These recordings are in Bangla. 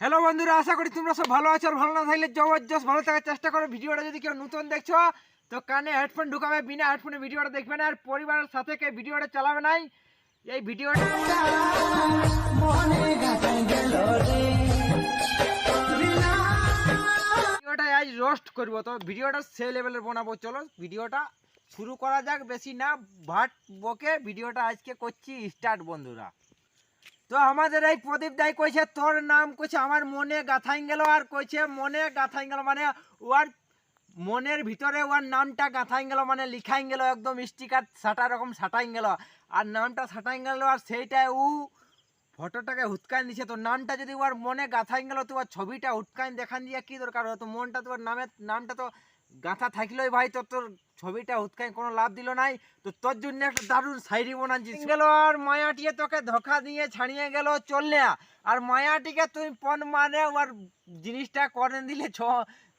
হ্যালো বন্ধুরা, আশা করি তোমরা সব ভালো আছো আর ভালো না থাকলে জবরদস্ত ভালো থাকার চেষ্টা করো। ভিডিওটা যদি কেউ নতুন দেখছ, তো কানে হেডফোন ঢুকাবে, বিনা হেডফোনে ভিডিওটা দেখবে না, আর পরিবারের সাথে কে ভিডিওটা চালাবে নাই এই ভিডিওটা ভিডিওটা আজ রোস্ট করব, তো ভিডিওটা সে লেভেলের বানাবো। চলো, ভিডিওটা শুরু করা যাক বেশি না, ভাট বকে ভিডিওটা আজকে করছি স্টার্ট বন্ধুরা। তো আমাদের এই প্রদীপ দাই কইছে, তোর নাম কইছে, আমার মনে গাথাইন গেল আর কইছে মনে গাথাইন গেল মানে ওর মনের ভিতরে ওর নামটা গাথাইন গেল মানে লিখাই গেল একদম স্টিকার সাটা রকম সাটাইন গেল আর নামটা সাটাইন গেল আর সেইটাই ও ফটোটাকে হুৎকাইন দিছে। তো নামটা যদি ওর মনে গাথাইন গেল তো ওর ছবিটা হুৎকাইন দেখান দিয়ে কি দরকার হতো মনটা তো ওর নামের নামটা তো গাঁথা থাকলেই ভাই তো তোর ছবিটা হুৎকাইন কোনো লাভ দিল নাই। তো তোর জন্য একটা দারুণ সাইরি বানাচ্ছিস গেল আর মায়াটিয়ে তোকে ধোকা দিয়ে ছাড়িয়ে গেল চললে আর মায়াটিকে তুই পণ মানে ওর জিনিসটা করে দিলে ছ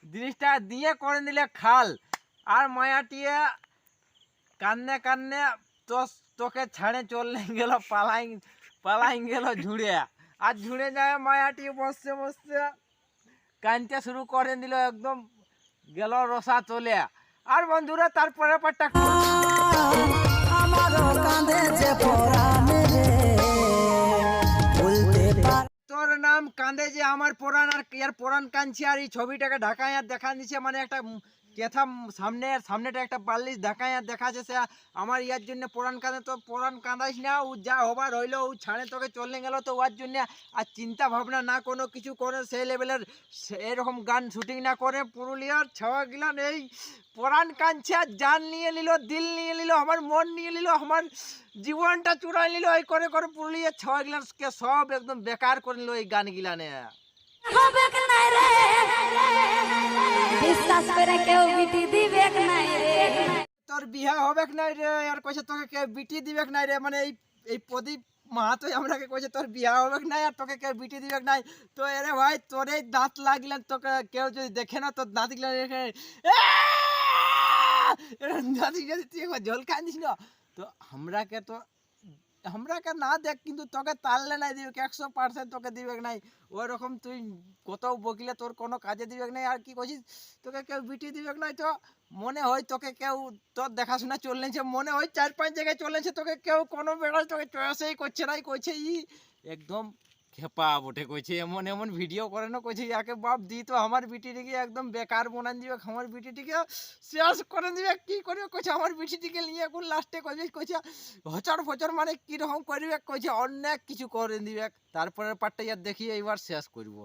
জিনিসটা দিয়ে করে দিলে খাল। আর মায়াটিয়ে কান্নে কান্নে তো তোকে ছাড়ে চললে গেল পালাই পালাই গেল ঝুড়ে। আর ঝুড়ে যায় মায়াটি বসতে বসতে কানতে শুরু করে দিল একদম। গেল রসা চলে। আর বন্ধুরা, তারপরে তোর নাম কান্দে যে আমার পুরাণ, আর ইয়ার পুরাণ কাঁদছে, আর এই ছবিটাকে ঢাকায় আর দেখা দিচ্ছে মানে একটা কেথা সামনে, সামনেটা একটা বাল্লিশ ঢাকায় আর দেখা যাচ্ছে আমার ইয়ার জন্য পুরাণ কাঁদে, তো পুরাণ কাঁদাইস না, ও যা হবার হইল, ও ছাড়ে তোকে চলে গেল, তো ওর জন্য আর চিন্তা ভাবনা না, কোনো কিছু করে সেই লেভেলের এরকম গান শুটিং না করে, পুরুলিয়ার ছাওয়া গিলান, এই পুরাণ কাঁদছে, আর জান নিয়ে নিল, দিল নিয়ে নিল, আমার মন নিয়ে নিল, আমার জীবনটা চুরাই নিল, এই করে করে পুরুলিয়ার ছাওয়া গিলানকে সব একদম বেকার করে নিল এই গান গিলানে। হবে বিশ্বাস করে কেউ বিটি দিবে নাই রে। তোর বিয়া হবে নাই রে, আর কইছে তোকে কে বিটি দিবে নাই রে মানে এই এই প্রদীপ মাহাতো আমরাকে কইছে তোর বিয়া হবে নাই, আর তোকে কে বিটি দিবে নাই। তো এরে ভাই, তোর এই দাঁত লাগলে তোকে কেউ যদি দেখে না, তোর দাঁত গিলা রেখে দাঁত যদি তুই একবার জল কান্দিস না। তো আমরাকে তো আমরাকে না দেখ কিন্তু তোকে তাললে নাই দিবে একশো পার্সেন্ট তোকে দিবে নাই ওই রকম তুই কোথাও বকিলে তোর কোনো কাজে দিবে নাই আর কি করছিস তোকে কেউ বিটি দিবে নাই তো মনে হয় তোকে কেউ তোর দেখাশোনা চললেছে মনে হয় চার পাঁচ জায়গায় চলেছে তোকে কেউ কোনো বেড়াল তোকে চয়েসেই করছে নাই করছে ই একদম খেপা বটে কইছে, এমন এমন ভিডিও করে না। কইছে, ইয়াকে বাপ, দি তো আমার বিটিটিকে একদম বেকার বনান দিবে, আমার বিটিটিকে শেষ করে দিবে। কি করবে? কইছে, আমার বিটিটিকে নিয়ে এখন লাস্টে কইবে, কইছে, হচর ফচর মানে কীরকম করবে? কইছে, অনেক কিছু করে দিবে। তারপরের পার্টটা ইয়ার দেখি, এইবার শেষ করব।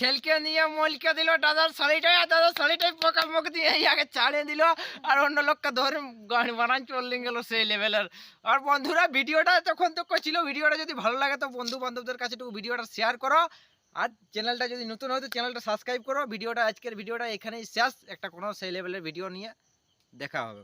ঠেলকে নিয়ে মলকে দিল দাদার শাড়িটাই আর দাদার শাড়িটাই পোকা মুখ দিয়ে আগে ছাড়িয়ে দিল, আর অন্য লোককে ধরে গাড়ি বানান চলে গেল সেই লেভেলের আর বন্ধুরা, ভিডিওটা তখন তো করছিল ভিডিওটা যদি ভালো লাগে তো বন্ধু বান্ধবদের কাছে একটু ভিডিওটা শেয়ার করো। আর চ্যানেলটা যদি নতুন হয় তো চ্যানেলটা সাবস্ক্রাইব করো। ভিডিওটা, আজকের ভিডিওটা এখানেই শেষ। একটা কোনো সেই লেভেলের ভিডিও নিয়ে দেখা হবে।